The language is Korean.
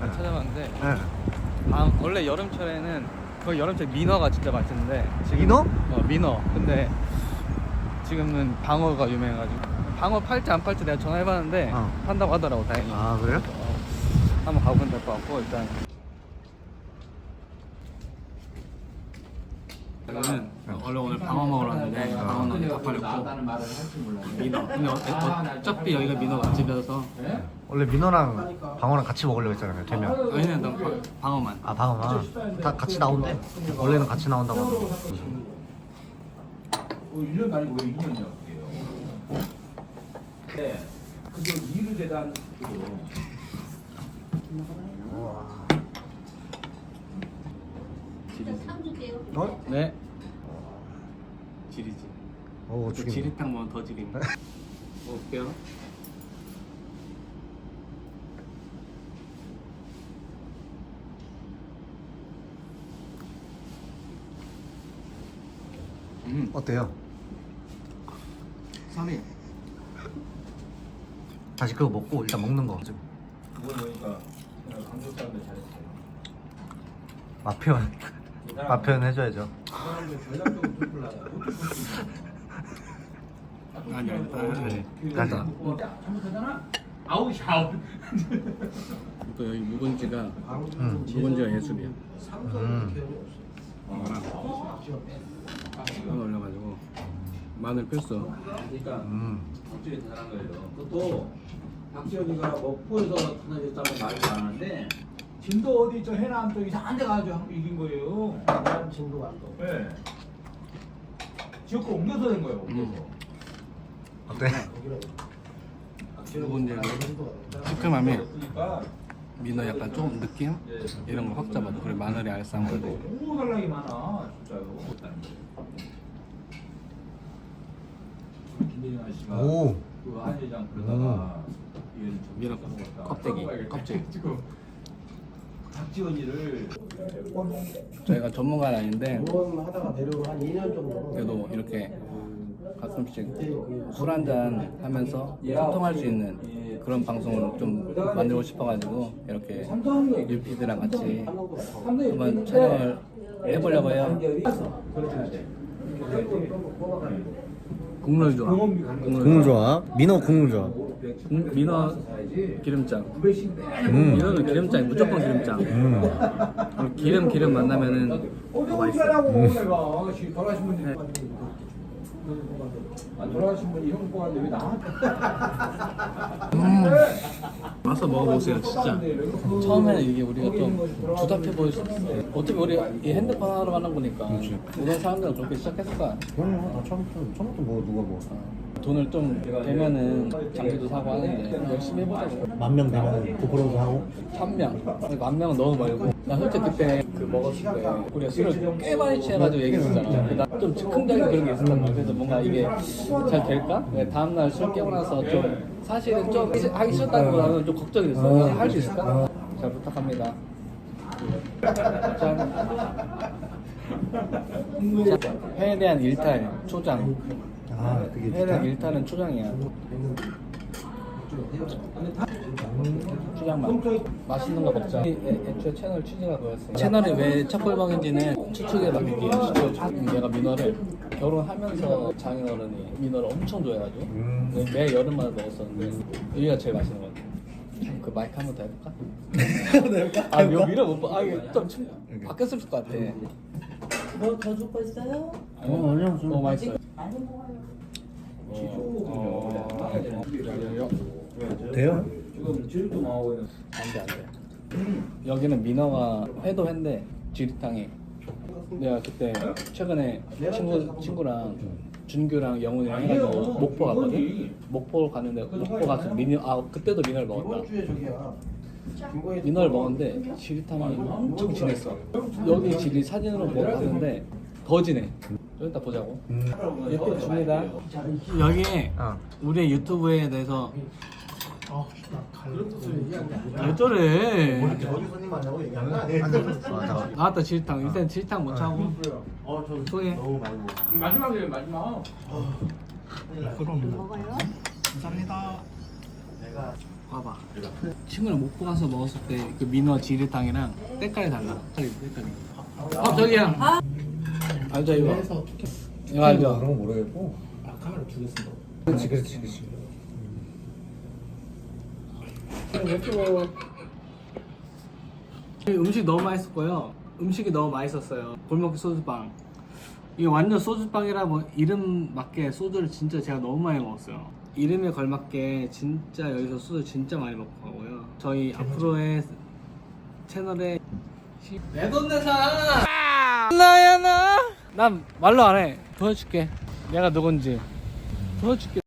네. 찾아봤는데 네. 방- 원래 여름철에는 거의 여름철 민어가 진짜 맛있는데 지금 민어? 어 민어 근데 지금은 방어가 유명해가지고 방어 팔지 안 팔지 내가 전화해봤는데 어. 판다고 하더라고 다행히 아 그래요? 어, 한번 가보면 될 것 같고 일단 저는 원래 오늘 방어 먹으러 왔는데 방어는 다 팔렸고 민어. 근데 어, 어차피 여기가 민어 맛집이어서. 원래 민어랑 방어랑 같이 먹으려고 했잖아요 되면 난 방- 방어만. 아 방어만? 다 같이 나온대? 원래는 같이 나온다고 하더라고. 어, 1년 아니고 왜 2년이야 그게요? 네. 그거 이루 재단 그거. 어? 네 지리지. 오 또 죽이네. 지리탕 먹으면 더 지리네 먹을게요 음. 어때요? 살이. 다시 그거 먹고 일단 먹는 거 그거 보니까 강조 사람들 잘했어요. 맛 표현 맛 표현 해줘야죠 그. 아니 아니. 잘못하잖아. 아우 샤우. 또 여기 묵은지가 음. 묵은지가 예술이야 음. 하나 올려가지고 마늘 뺐어 그러니까 음. 박지원이 잘한 거예요. 그것도 박지원이가 먹고에서 터널렸다고 말도 안 하는데 진도 어디 저 해남 쪽 이상한 데 가지고 이긴 거예요. 해남 진도 갔어. 네. 지역구 옮겨서 된 거예요. 옮겨서. 어때? 묵은지가 시큼함이 그러니까 민어 약간 좀 느낌? 이런 걸확 잡아줘 그리고 마늘이 알싸한 거고 너무 달라기 많아 진짜요. 김대중 아저씨가 오. 그 한예장 그러다가 얘를 좀 밀어. 껍데기. 껍질. 지금 박지원이를 저희가 전문가는 아닌데 하다가 내려오고 한 2년 정도. 그래도 이렇게 가끔씩 술 한잔 하면서 소통할 수 있는 그런 방송을 좀 만들고 싶어가지고 이렇게 유피드랑 같이 한번 촬영을 해보려고 해요. 국물 좋아 국물 좋아 민어 국물 좋아 국- 민어 기름장. 음. 민어는 기름장 무조건 기름장. 음. 기름 기름 만나면은 어디 맛있어. 지금 돌아가신 분이 아, 돌아가신 분이 형 뽑았는데 왜 나한테? 와서 먹어보세요 진짜. 처음에는 이게 우리가 좀 주답해 보일 수 있어 어차피 우리 이 핸드폰 하러 가는 거니까 우선 사람들은 그렇게 시작했을 거야 그럼 다 처음부터 처음부터 뭐 누가 뭐 돈을 좀 되면은 장비도 사고 하는데 열심히 해보자고. 만명 되면 고프로도 하고? 천명. 만 명은 너무 멀고. 나 솔직히 그때 그 먹었을 때 우리가 술을 꽤 많이 취해가지고 얘기했었잖아. 나좀 즉흥적인 그런 게 있었단 말이야 그래서 뭔가 이게 잘 될까? 왜 다음날 술 깨고 나서 좀 사실은 좀 하기 싫다기보다는 좀 걱정이 됐어 할 수 있을까? 잘 부탁합니다. 짠. 자, 회에 대한 일탈 초장 아 그게 회에 대한 진짜? 일탈은 초장이야. 초장만. 맛있는 거 먹자. 애, 애초에 채널 취지가 그거였어 채널이 왜 첫골방인지는 추측에 맡길게요 얘가 민어를 결혼하면서 장인어른이 민어를 엄청 좋아해가지고. 음. 매 여름마다 먹었었는데 여기가 제일 맛있는 것 같아 그 마이크 한 번더 해볼까? 아 이거 밀어 못 봐. 아 이게 좀 침- 바뀌었을 것 같아. 뭐 더 줄 거 있어요? 어, 아니요, 좀- 너무 맛있어요. 돼요? 지금 제주도 나오고 있는 안돼 안돼 여기는 민어가 회도 회인데 지리탕이 내가 그때 최근에 친구 친구랑 준규랑 영훈이랑 해가지고 목포 갔거든? 목포 갔는데 목포 가서 민어 아 그때도 민어를 먹었다. 민어를 먹었는데 지리탕이 엄청 진했어. 여기 지리 사진으로 뭐 봤는데 더 진해 좀 이따 보자고. 유튜브 줍니다. 여기에 어. 우리의 유튜브에 대해서 왜 저래? 어디 손님 만나고 얘기하는 거 아니에요? 맞아 나왔다 지리탕 일단 지리탕 못 차고. 소개. 마지막이에요 마지막. 먹어요? 감사합니다. 봐봐. 친구랑 목포 가서 먹었을 때 그 민어 지리탕이랑 때깔이 달라. 때깔이 때깔이. 어 저기야. 알죠 이거. 이거 알죠. 그런 거 모르겠고 아 카메라 두개 쓴다 그렇지 그렇지 그렇지 음식 너무 맛있었고요. 음식이 너무 맛있었어요. 골목길 소주빵. 이게 완전 소주빵이라 뭐 이름 맞게 소주를 진짜 제가 너무 많이 먹었어요. 이름에 걸맞게 진짜 여기서 소주 진짜 많이 먹고 가고요. 저희 앞으로의 채널에 내돈내산 나야 나. 난 말로 안 해. 보여줄게. 내가 누군지 보여줄게.